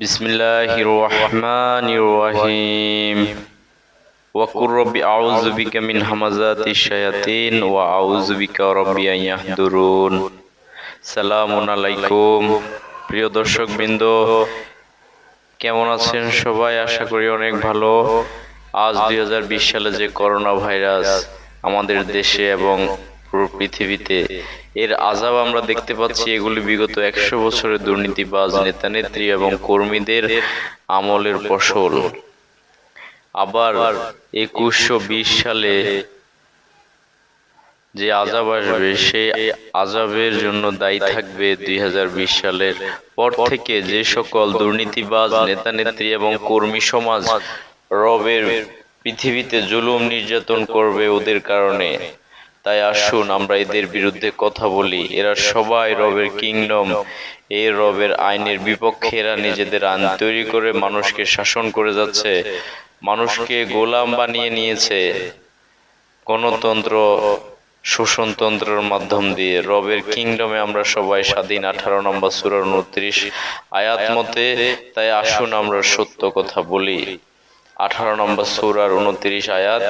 بسم الله الرحمن الرحيم وقل رب أعوذ بك من همزات الشياطين وأعوذ بك رب أن يحضرون সালাম আলাইকুম প্রিয় দর্শক বৃন্দ কেমন আছেন সবাই আশা করি অনেক ভালো আজ দুই সালে যে করোনা ভাইরাস আমাদের দেশে এবং পুরো পৃথিবীতে এর আজাব আমরা দেখতে পাচ্ছি এগুলি বিগত একশো বছরের দুর্নীতিবাজ নেতানেত্রী এবং কর্মীদের আমলের ফসল। আবার একুশশো বিশ সালে যে আজাব আসবে, সেই আজাবের জন্য দায়ী থাকবে দুই হাজার বিশ সালের পর থেকে যে সকল দুর্নীতিবাজ নেতানেত্রী এবং কর্মী সমাজ রবের পৃথিবীতে জুলুম নির্যাতন করবে ওদের কারণে। তাই আসুন আমরা এদের বিরুদ্ধে কথা বলি। এরা সবাই রবের কিংডম এই রবের আইনের বিপক্ষে এরা নিজেদের আইন তৈরি করে মানুষকে শাসন করে যাচ্ছে। মানুষকে গোলাম বানিয়ে নিয়েছে। গণতন্ত্র শোষণতন্ত্রের মাধ্যম দিয়ে। রবের কিংডমে আমরা সবাই স্বাধীন। আঠারো নম্বর সুরার উনত্রিশ আয়াত মতে তাই আসুন আমরা সত্য কথা বলি। আঠারো নম্বর সুরার উনত্রিশ আয়াত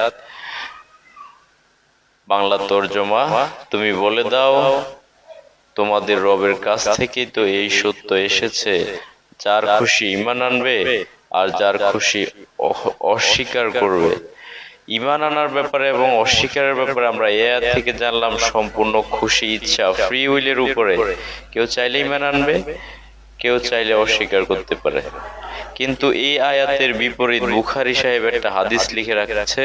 বাংলা তর্জমা তুমি বলে দাও তোমাদের রবের কাছ থেকেই তো এই সত্য এসেছে। যার খুশি ইমান আনবে আর যার খুশি অস্বীকার করবে। ইমান আনার ব্যাপারে এবং অস্বীকারের ব্যাপারে আমরা এ আয়াত থেকে জানলাম সম্পূর্ণ খুশি ইচ্ছা ফ্রি উইলের উপরে। কেউ চাইলে ইমান আনবে কেউ চাইলে অস্বীকার করতে পারে। কিন্তু এই আয়াতের বিপরীত বুখারী সাহেব একটা হাদিস লিখে রাখছে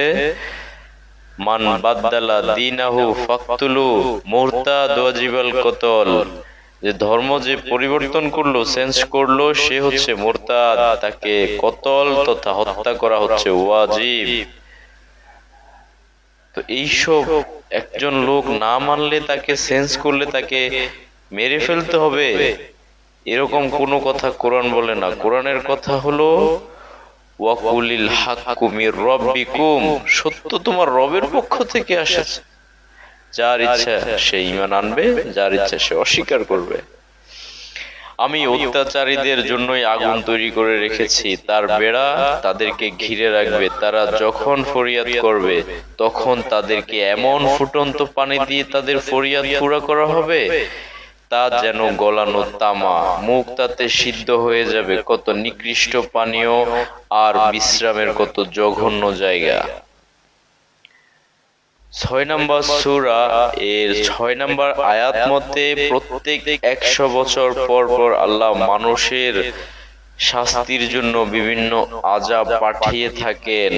মান বাদ্দালা দিনাহু ফাকতুলু মুরতাদ ওয়াজিবাল কতল। যে ধর্ম যে পরিবর্তন করল চেঞ্জ করল সে হচ্ছে মোরতাদ তাকে কতল তথা হত্যা করা হচ্ছে ওয়াজিব। তো এইসব একজন লোক না মানলে তাকে সেন্স করলে তাকে মেরে ফেলতে হবে। এরকম কোনো কথা কোরআন বলে না। কোরআনের কথা হলো ওয়াকুলিল রব্বিকুম। সত্য তোমার রবের পক্ষ থেকে আসেছে। যার ইচ্ছা সে ঈমান আনবে, যার ইচ্ছা সে অস্বীকার করবে। আমি অত্যাচারীদের জন্যই আগুন তৈরি করে রেখেছি। তার বেড়া তাদেরকে ঘিরে রাখবে। তারা যখন ফরিয়াদ করবে, তখন তাদেরকে এমন ফুটন্ত পানি দিয়ে তাদের ফরিয়াদ পুরা করা হবে তা যেন গলানো তামা। মুখ তাতে সিদ্ধ হয়ে যাবে কত নিকৃষ্ট পানীয় আর বিশ্রামের কত জঘন্য জায়গা। ছয় নম্বর সুরা, এর ছয় নম্বর আয়াত মতে প্রত্যেক একশো বছর পর পর আল্লাহ মানুষের শাস্তির জন্য বিভিন্ন আজাব পাঠিয়ে থাকেন।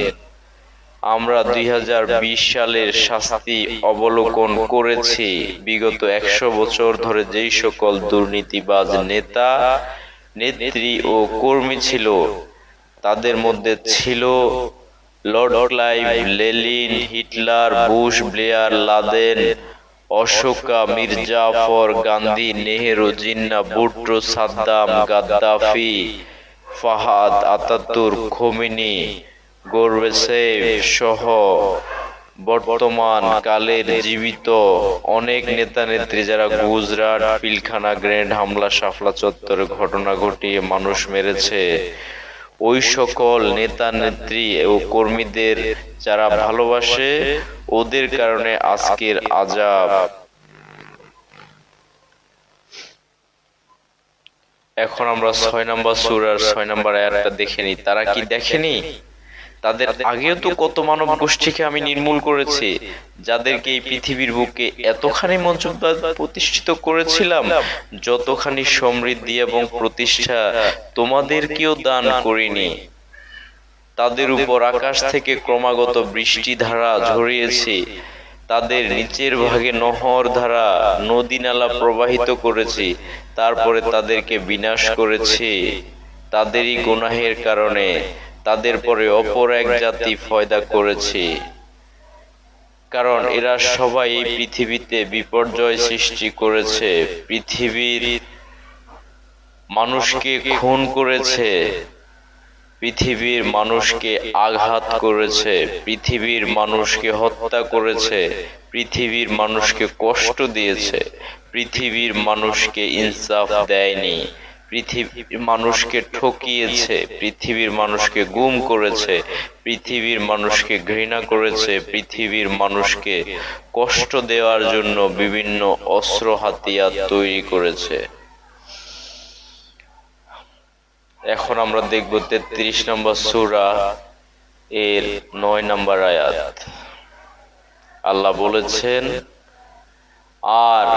আমরা দুই হাজার বিশ সালের শাস্তি অবলোকন করেছি। বিগত একশো বছর ধরে যেই সকল দুর্নীতিবাজ নেতা, নেত্রী ও কর্মী ছিল, তাদের মধ্যে ছিল Lord Clive Lenin, Hitler, Bush, Blair, Laden, Ashoka, Mir Jafar Gandhi, Nehru, Jinnah, বুট্রো, Saddam, Gaddafi, Fahad, Ataturk, Khomeini Gorbachev সহ বর্তমান কালের জীবিত অনেক নেতা নেত্রী যারা গুজরাট, পিলখানা গ্রেনেড হামলা, সাফলা চত্বরে ঘটনা ঘটিয়ে মানুষ মেরেছে। ওই সকল নেতা নেত্রী ও কর্মীদের যারা ভালোবাসে, ওদের কারণে আজকের আজাব এখন আমরা ছয় নম্বর সুরার ছয় নম্বর আয়াতটা দেখে নিই। তারা কি দেখেনি? তাদের আগেও তো কত মানব গোষ্ঠীকে আমি নির্মূল করেছি যাদেরকে এই পৃথিবীর বুকে এতখানি মঞ্চবাদ প্রতিষ্ঠিত করেছিলাম যতখানি সমৃদ্ধি এবং প্রতিষ্ঠা তোমাদেরকেও দান করিনি। তাদের উপর আকাশ থেকে ক্রমাগত বৃষ্টি ধারা ঝরিয়েছে। তাদের নিচের ভাগে নহর ধারা নদী নালা প্রবাহিত করেছি। তারপরে তাদেরকে বিনাশ করেছি। তাদেরই গুনাহের কারণে তাদের পরে অপর এক জাতি ফয়দা করেছি। কারণ এরা সবাই এই পৃথিবীতে বিপর্যয় সৃষ্টি করেছে। পৃথিবীর মানুষকে খুন করেছে। পৃথিবীর মানুষকে আঘাত করেছে। পৃথিবীর মানুষকে হত্যা করেছে। পৃথিবীর মানুষকে কষ্ট দিয়েছে। পৃথিবীর মানুষকে ইনসাফ দেয়নি। পৃথিবীর মানুষকে ঠকিয়েছে, পৃথিবীর মানুষকে গুম করেছে, পৃথিবীর মানুষকে ঘৃণা করেছে, পৃথিবীর মানুষকে কষ্ট দেওয়ার জন্য বিভিন্ন অস্ত্র হাতিয়ার তৈরি করেছে। এখন আমরা দেখব তেত্রিশ নম্বর সুরা এর নয় নম্বর আয়াত। আল্লাহ বলেছেন, আর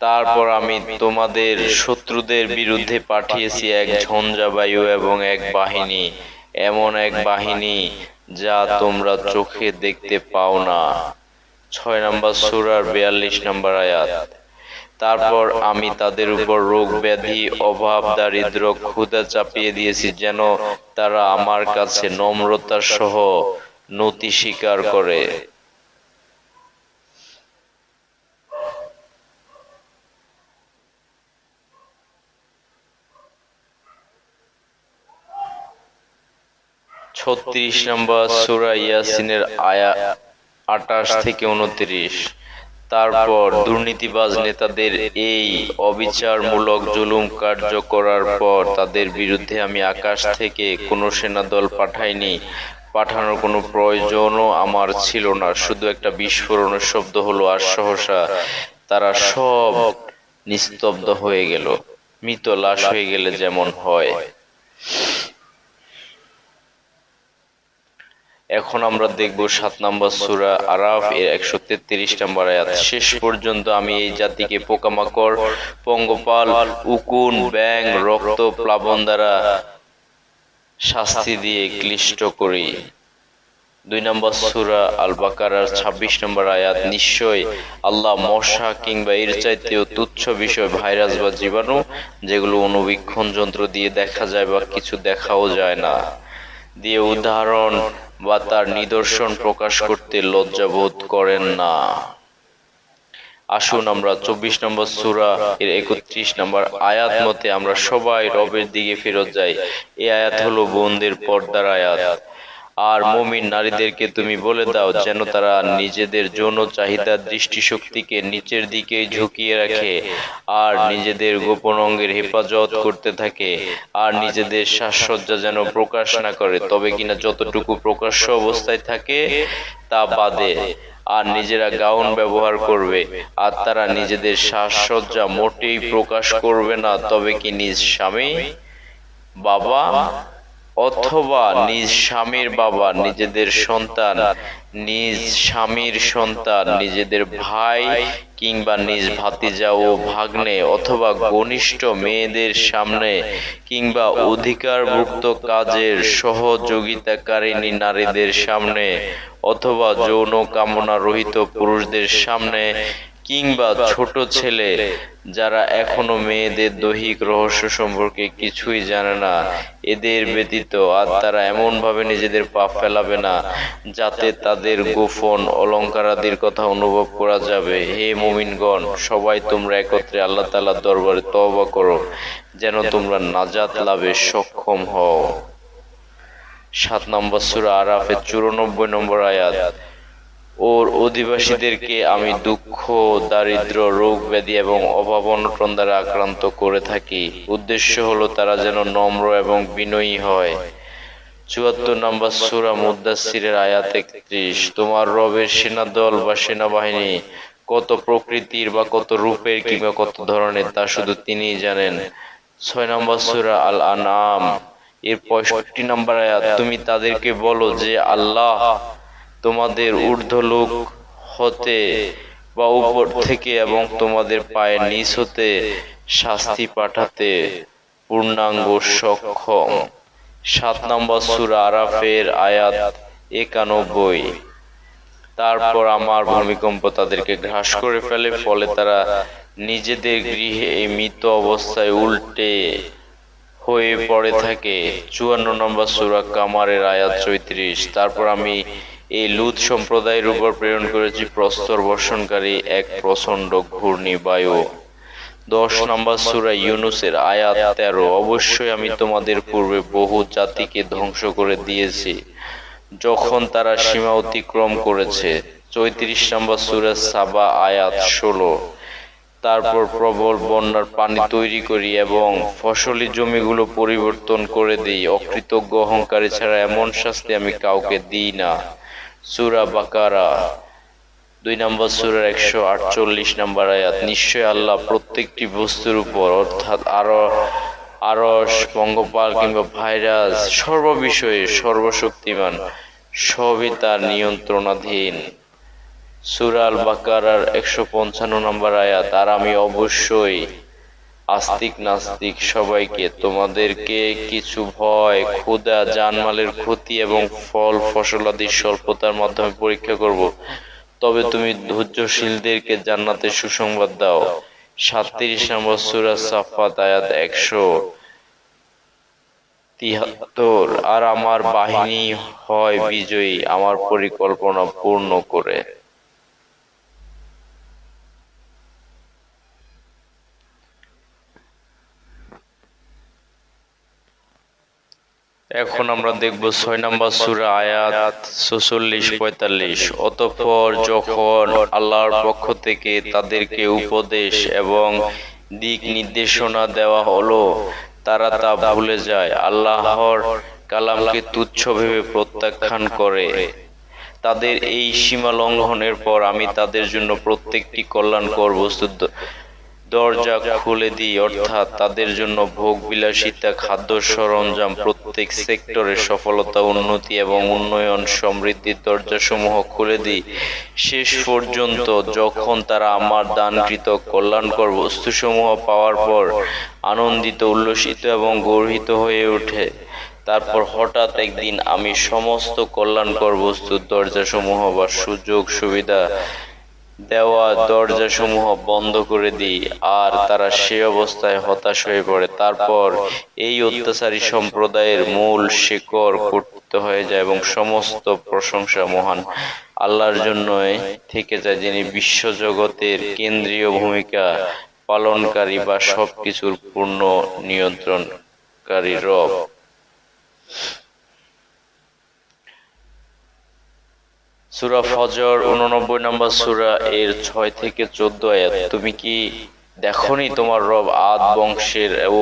তারপর আমি তোমাদের শত্রুদের বিরুদ্ধে পাঠিয়েছি এক ঝঞ্ঝাবায়ু এবং এক বাহিনী, এমন এক বাহিনী যা তোমরা চোখে দেখতে পাও না। ছয় নম্বর সুরার বিয়াল্লিশ নম্বর আয়াত। তারপর আমি তাদের উপর রোগ ব্যাধি, অভাব, দারিদ্র, ক্ষুধা চাপিয়ে দিয়েছি যেন তারা আমার কাছে নম্রতার সহ নতি স্বীকার করে। ছত্রিশ নম্বর সুরা ইয়াসিনের আয়া আটাশ থেকে উনত্রিশ। তারপর দুর্নীতিবাজ নেতাদের এই অবিচারমূলক জুলুম কার্য করার পর তাদের বিরুদ্ধে আমি আকাশ থেকে কোনো সেনাদল পাঠাইনি। পাঠানোর কোনো প্রয়োজনও আমার ছিল না। শুধু একটা বিস্ফোরণের শব্দ হলো আর সহসা তারা সব নিস্তব্ধ হয়ে গেল। মৃত লাশ হয়ে গেলে যেমন হয়। এখন আমরা দেখব সাত নম্বর সুরা আরাফ, এর একশো তেত্রিশ নম্বর আয়াত। শেষ পর্যন্ত আমি এই জাতিকে পোকামাকড়, পঙ্গপাল, উকুন ব্যাং রক্ত, প্লাবন দ্বারা শাস্তি দিয়ে ক্লিষ্ট করি। দুই নম্বর সুরা আল বাকারার ছাব্বিশ নম্বর আয়াত, নিশ্চয় আল্লাহ মশা কিংবা এর চাইতেও তুচ্ছ বিষয়, ভাইরাস বা জীবাণু, যেগুলো অনুবীক্ষণ যন্ত্র দিয়ে দেখা যায় বা কিছু দেখাও যায় না। দিয়ে উদাহরণ বা তার নিদর্শন প্রকাশ করতে লজ্জাবোধ করেন না। আসুন আমরা চব্বিশ নম্বর সুরা, এর একত্রিশ নম্বর আয়াত মতে আমরা সবাই রবের দিকে ফেরত যাই। এই আয়াত হলো বোনদের পর্দার আয়াত। আর মমিন নারীদেরকে তুমি বলে দাও যেন তারা নিজেদের যৌন চাহিদার দৃষ্টিশক্তিকে নিচের দিকে ঝুঁকিয়ে রাখে আর নিজেদের গোপন অঙ্গের হেফাজত করতে থাকে আর নিজেদের সাজসজ্জা যেন প্রকাশ না করে। তবে কিনা যতটুকু প্রকাশ্য অবস্থায় থাকে তা বাদে আর নিজেরা গাউন ব্যবহার করবে। আর তারা নিজেদের সাজসজ্জা মোটেই প্রকাশ করবে না। তবে কি নিজ স্বামী? বাবা? অথবা নিজ স্বামীর বাবা, নিজেদের সন্তান, নিজ স্বামীর সন্তান, নিজেদের ভাই কিংবা নিজ ভাতিজা ও ভাগ্নে অথবা ঘনিষ্ঠ মেয়েদের সামনে কিংবা অধিকারভুক্ত কাজের সহযোগিতাকারিণী নারীদের সামনে অথবা যৌন কামনা রহিত পুরুষদের সামনে কিংবা ছোট ছেলে যারা এখনও মেয়েদের দৈহিক রহস্য সম্পর্কে কিছুই জানে না, এদের ব্যতীত আর তারা এমন ভাবে নিজেদের পা ফেলাবে না যাতে তাদের গোপন অলঙ্কারাদির কথা অনুভব করা যাবে। হে মুমিনগণ, সবাই তোমরা একত্রে আল্লাহ তাআলার দরবারে তওবা করো, যেন তোমরা নাজাত লাভে সক্ষম হও। সাত নম্বর সূরা আরাফের চুরানব্বই নম্বর আয়াত। ওর অধিবাসীদেরকে আমি দুঃখ, দারিদ্র, রোগ ব্যাধি এবং অভাব অনটন দ্বারা আক্রান্ত করে থাকি। উদ্দেশ্য হলো তারা যেন নম্র এবং বিনয়ী হয়। চুয়াত্তর নম্বর সুরা মুদাসিরের আয়াত একত্রিশ, তোমার রবের সেনাদল বা সেনাবাহিনী কত প্রকৃতির বা কত রূপের কিংবা কত ধরনের তা শুধু তিনিই জানেন। ছয় নম্বর সুরা আল আনাম এর পঁয়ষট্টি নম্বর আয়াত, তুমি তাদেরকে বলো যে আল্লাহ তোমাদের ঊর্ধ্বলোক হতে বা উপর থেকে এবং তোমাদের পায়ের নিচ হতে শাস্তি পাঠাতে পূর্ণাঙ্গ সক্ষম। সাত নম্বর সুরা আরাফের আয়াত একানব্বই। তারপর আমার ভূমিকম্প তাদেরকে ঘাস করে ফেলে, ফলে তারা নিজেদের গৃহে মৃত অবস্থায় উল্টে হয়ে পড়ে থাকে। চুয়ান্ন নম্বর সুরা কামারের আয়াত চৈত্রিশ। তারপর আমি এই লুত সম্প্রদায়ের উপর প্রেরণ করেছি প্রস্তর বর্ষণকারী এক প্রচণ্ড ঘূর্ণি বায়ু দশ নম্বর সুরা ইউনুসের আয়াত তেরো, অবশ্যই আমি তোমাদের পূর্বে বহু জাতিকে ধ্বংস করে দিয়েছি, যখন তারা সীমা অতিক্রম করেছে। চৌত্রিশ নম্বর সুরা সাবা আয়াত ষোলো, তারপর প্রবল বন্যার পানি তৈরি করি এবং ফসলি জমিগুলো পরিবর্তন করে দিই। অকৃতজ্ঞ অহংকারী ছাড়া এমন শাস্তি আমি কাউকে দিই না। সুরা বাকারা, দুই নম্বর সুরের একশো আটচল্লিশ নম্বর আয়াত, নিশ্চয় আল্লাহ প্রত্যেকটি বস্তুর উপর, অর্থাৎ আরও আরস পঙ্গপাল কিংবা ভাইরাস সর্ববিষয়ে সর্বশক্তিমান, সবই তার নিয়ন্ত্রণাধীন। সুরাল বাকারার একশো পঞ্চান্ন নম্বর আয়াত, আর আমি অবশ্যই আস্তিক নাস্তিক সবাইকে তোমাদেরকে কিছু ভয়, ক্ষুধা, জানমালের ক্ষতি এবং ফল ফসলাদির স্বল্পতার মাধ্যমে পরীক্ষা করব। তবে তুমি ধৈর্যশীলদেরকে জান্নাতের সুসংবাদ দাও। সাতত্রিশ নম্বর সুরা সাফাত আয়াত একশো তিয়াত্তর। আর আমার বাহিনী হয় বিজয়ী, আমার পরিকল্পনা পূর্ণ করে। এখন আমরা দেখব ছয় নম্বর সুরা আয়াত ছচল্লিশ, পঁয়তাল্লিশ। অতঃপর যখন আল্লাহর পক্ষ থেকে তাদেরকে উপদেশ এবং দিক নির্দেশনা দেওয়া হলো, তারা তা ভুলে যায়। আল্লাহর কালামকে তুচ্ছ ভেবে প্রত্যাখ্যান করে। তাদের এই সীমা লঙ্ঘনের পর আমি তাদের জন্য প্রত্যেকটি কল্যাণকর বস্তু দরজা খুলে দিই অর্থাৎ তাদের জন্য ভোগ বিলাসিতা খাদ্য সরঞ্জাম প্রত্যেক সেক্টরে সফলতা উন্নতি এবং উন্নয়ন সমৃদ্ধির দরজাসমূহ খুলে দিই। শেষ পর্যন্ত যখন তারা আমার দানকৃত কল্যাণকর বস্তুসমূহ পাওয়ার পর আনন্দিত উল্লসিত এবং গর্হিত হয়ে ওঠে। তারপর হঠাৎ একদিন আমি সমস্ত কল্যাণকর বস্তুর দরজাসমূহ বা সুযোগ সুবিধা দেওয়া দরজাসমূহ বন্ধ করে দিই, আর তারা সে অবস্থায় হতাশ হয়ে পড়ে। তারপর এই অত্যাচারী সম্প্রদায়ের মূল শিকড় করতে হয়ে যায় এবং সমস্ত প্রশংসা মহান আল্লাহর জন্যই থেকে যায়, যিনি বিশ্বজগতের কেন্দ্রীয় ভূমিকা পালনকারী বা সবকিছুর পূর্ণ নিয়ন্ত্রণকারী রব। সুরা ফজর উননব্বই নম্বর সুরা এর ছয় থেকে চোদ্দ আয়াত। তুমি কি দেখনি তোমার রব আদ বংশের ও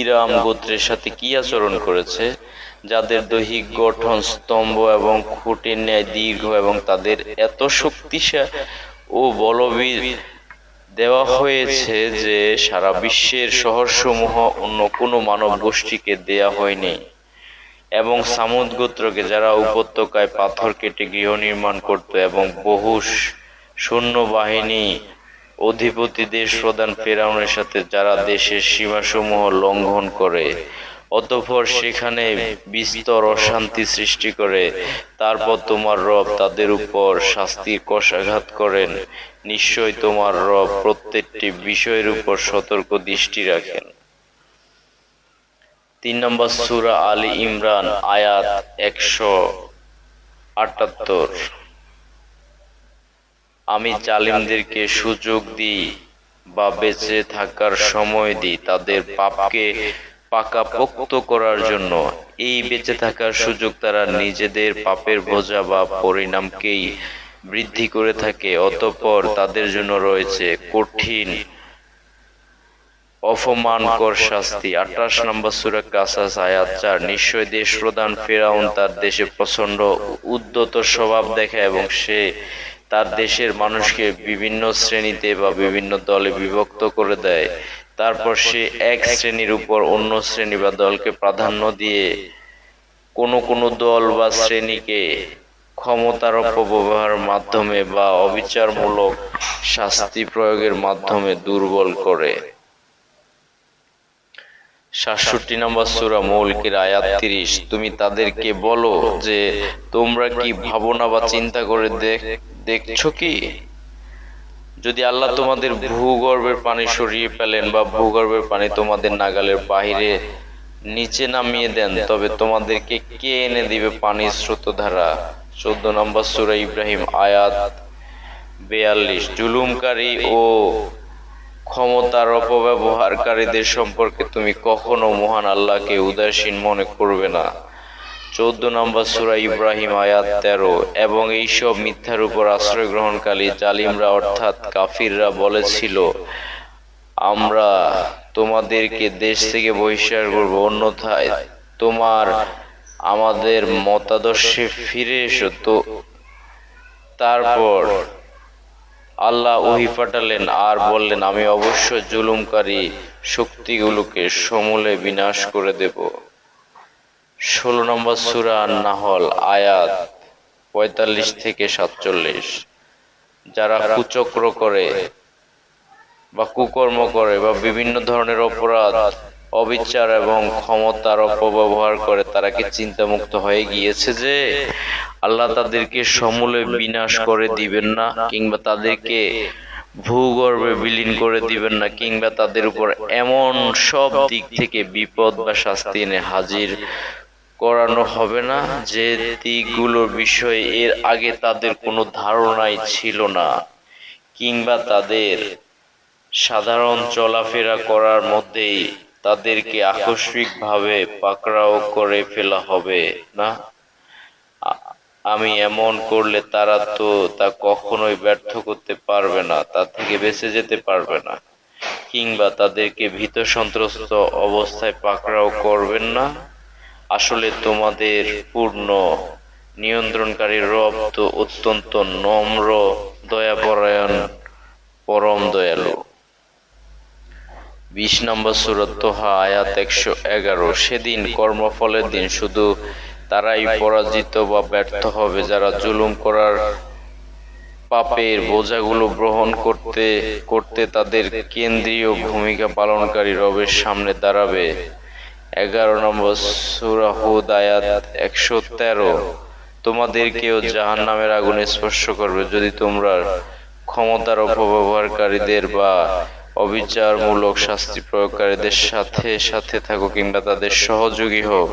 ইরাম গোত্রের সাথে কি আচরণ করেছে, যাদের দৈহিক গঠন স্তম্ভ এবং খুঁটির ন্যায় দীর্ঘ এবং তাদের এত শক্তিশালী ও বলবীর দেওয়া হয়েছে যে সারা বিশ্বের শহরসমূহ অন্য কোনো মানব গোষ্ঠীকে দেয়া হয়নি? এবং সামুদ গোত্রকে যারা উপত্যকায় পাথর কেটে গৃহ নির্মাণ করত এবং বহু সৈন্যবাহিনী অধিপতি দেশ প্রধান ফেরাউনের সাথে যারা দেশের সীমাসমূহ লঙ্ঘন করে, অতঃপর সেখানে বিস্তর অশান্তি সৃষ্টি করে, তারপর তোমার রব তাদের উপর শাস্তির কষাঘাত করেন। নিশ্চয় তোমার রব প্রত্যেকটি বিষয়ের উপর সতর্ক দৃষ্টি রাখেন। তিন নম্বর সুরা আলী ইমরান, আয়াত একশো আটাত্তর। আমি জালিমদেরকে সুযোগ দিই বা বেঁচে থাকার সময় দিই তাদের পাপকে পাকাপোক্ত করার জন্য। এই বেঁচে থাকার সুযোগ তারা নিজেদের পাপের বোঝা বা পরিণামকেই বৃদ্ধি করে থাকে, অতঃপর তাদের জন্য রয়েছে কঠিন অপমানকর শাস্তি। আঠাশ নম্বর সুরা কাসাস, আয়াত চার। নিশ্চয় দেশ প্রধান ফেরাউন তার দেশে প্রচণ্ড উদ্যত স্বভাব দেখায় এবং সে তার দেশের মানুষকে বিভিন্ন শ্রেণীতে বা বিভিন্ন দলে বিভক্ত করে দেয়। তারপর সে এক শ্রেণির উপর অন্য শ্রেণি বা দলকে প্রাধান্য দিয়ে কোনো কোনো দল বা শ্রেণীকে ক্ষমতার অপব্যবহারের মাধ্যমে বা অবিচারমূলক শাস্তি প্রয়োগের মাধ্যমে দুর্বল করে। সাতষট্টি নম্বর সুরা মৌলিকের আয়াত তিরিশ। তুমি তাদেরকে বলো যে, তোমরা কি ভাবনা বা চিন্তা করে দেখ- দেখছ কি? যদি আল্লাহ তোমাদের ভূগর্ভের পানি সরিয়ে ফেলেন বা ভূগর্ভের পানি তোমাদের নাগালের বাইরে নিচে নামিয়ে দেন, তবে তোমাদেরকে কে এনে দিবে পানির স্রোতধারা? চোদ্দ নম্বর সুরা ইব্রাহিম আয়াত বেয়াল্লিশ। জুলুমকারী ও ক্ষমতার অপব্যবহারকারীদের সম্পর্কে তুমি কখনো মহান আল্লাহকে উদাসীন মনে করবে না। চোদ্দ নম্বর সুরা ইব্রাহিম আয়াত তেরো, এবং এইসব মিথ্যার উপর আশ্রয় গ্রহণকারী জালিমরা অর্থাৎ কাফিররা বলেছিল, আমরা তোমাদেরকে দেশ থেকে বহিষ্কার করব, অন্যথায় তোমার আমাদের মতাদর্শে ফিরে এসো। তো তারপর আল্লাহ ওহি পাঠালেন আর বললেন, আমি অবশ্য জুলুমকারী, শক্তিগুলোকে সমূলে বিনাশ করে দেব। ষোলো নম্বর সুরা নাহল আয়াত পঁয়তাল্লিশ থেকে সাতচল্লিশ। যারা কুচক্র করে বা কুকর্ম করে বা বিভিন্ন ধরনের অপরাধ অবিচার এবং ক্ষমতার অপব্যবহার করে তারা কি চিন্তামুক্ত হয়ে গিয়েছে যে আল্লাহ তাদেরকে সমূলে বিনাশ করে দিবেন না, কিংবা তাদেরকে ভূগর্ভে বিলীন করে দিবেন না, কিংবা তাদের উপর এমন সব দিক থেকে বিপদ বা শাস্তি এনে হাজির করানো হবে না যে দিকগুলোর বিষয়ে এর আগে তাদের কোনো ধারণাই ছিল না, কিংবা তাদের সাধারণ চলাফেরা করার মধ্যেই তাদেরকে আকস্মিকভাবে পাকড়াও করে ফেলা হবে না? আমি এমন করলে তারা তো তা কখনোই ব্যর্থ করতে পারবে না তা থেকে বেঁচে যেতে পারবে না। কিংবা তাদেরকে ভীত সন্ত্রস্ত অবস্থায় পাকড়াও করবেন না? আসলে তোমাদের পূর্ণ নিয়ন্ত্রণকারী রব তো অত্যন্ত নম্র দয়াপরায়ণ পরম দয়ালু। বিশ নম্বর সুরত তোহা, আয়াত একশো এগারো। সেদিন কর্মফলের দিন, শুধু তারাই পরাজিত বা ব্যর্থ হবে, যারা জুলুম করার পাপের বোঝাগুলো গ্রহণ করতে করতে তাদের কেন্দ্রীয় ভূমিকা পালনকারী রবের সামনে দাঁড়াবে। এগারো নম্বর সুরা হুদ, আয়াত একশো তেরো। তোমাদেরকেও জাহান নামের আগুনে স্পর্শ করবে, যদি তোমরা ক্ষমতার অপব্যবহারকারীদের বা অবিচারমূলক শাস্তি প্রয়োগকারীদের সাথে সাথে থাকো কিংবা তাদের সহযোগী হোক।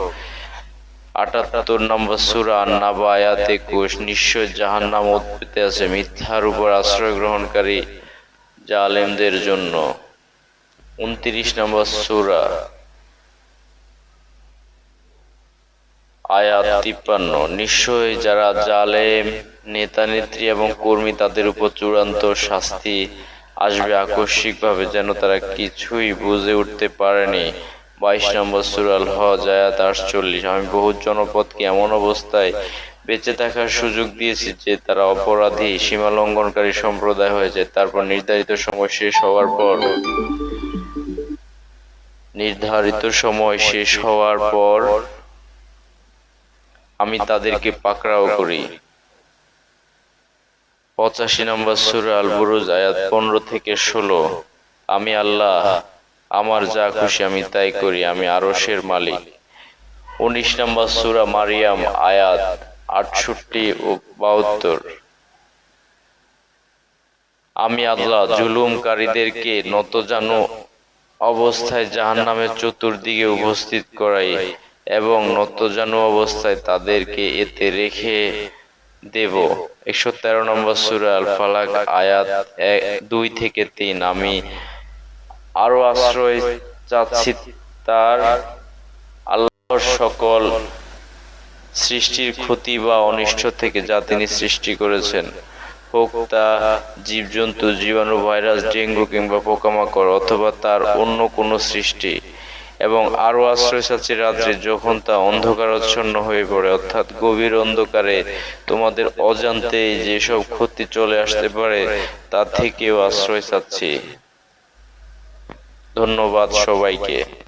আটাত্তর নম্বর সুরা নাবা, আয়াত একুশ। নিশ্চয় জাহান নাম উৎপত্তি আছে মিথ্যার উপর আশ্রয় গ্রহণকারী জালেমদের জন্য। উনত্রিশ নম্বর সুরা, আয়াত তিপ্পান্ন। নিশ্চয় যারা জালেম নেতা নেত্রী এবং কর্মী, তাদের উপর চূড়ান্ত শাস্তি আসবে আকস্মিকভাবে যেন তারা কিছুই বুঝে উঠতে পারেনি। বাইশ নম্বর সুরাল হজ আয়াত আটচল্লিশ। আমি বহু জনপদকে এমন অবস্থায় বেঁচে থাকার সুযোগ দিয়েছি যে তারা অপরাধী সীমা লঙ্ঘনকারী সম্প্রদায় হয়েছে। তারপর নির্ধারিত সময় শেষ হওয়ার পর নির্ধারিত সময় শেষ হওয়ার পর আমি তাদেরকে পাকড়াও করি। পঁচাশি নম্বর সুরা আল বুরুজ আয়াত পনেরো থেকে ষোলো। আমি আল্লাহ, আমার যা খুশি আমি তাই করি, আমি আরশের মালিক। উনিশ নম্বর সুরা মারিয়াম, আয়াত আটষট্টি ও বাহাত্তর। আমি আল্লাহ, জুলুমকারীদেরকে নতজানু অবস্থায় জাহান নামের চতুর্দিকে উপস্থিত করাই এবং নতজানু অবস্থায় তাদেরকে এতে রেখে দেব। একশো তেরো নম্বর সুরা ফালাক আয়াত দুই থেকে তিন। আমি আরও আশ্রয় চাচ্ছি তার আল্লাহর সকল সৃষ্টির ক্ষতি বা অনিষ্ট থেকে যা তিনি সৃষ্টি করেছেন। হোক তা জীবজন্তু, জীবাণু, ভাইরাস, ডেঙ্গু কিংবা পোকামাকড় অথবা তার অন্য কোনো সৃষ্টি। এবং আরও আশ্রয় চাচ্ছি রাত্রে যখন তা অন্ধকার অন্ধকারাচ্ছন্ন হয়ে পড়ে, অর্থাৎ গভীর অন্ধকারে তোমাদের অজান্তেই যেসব ক্ষতি চলে আসতে পারে, তা থেকেও আশ্রয় চাচ্ছি। ধন্যবাদ সবাইকে।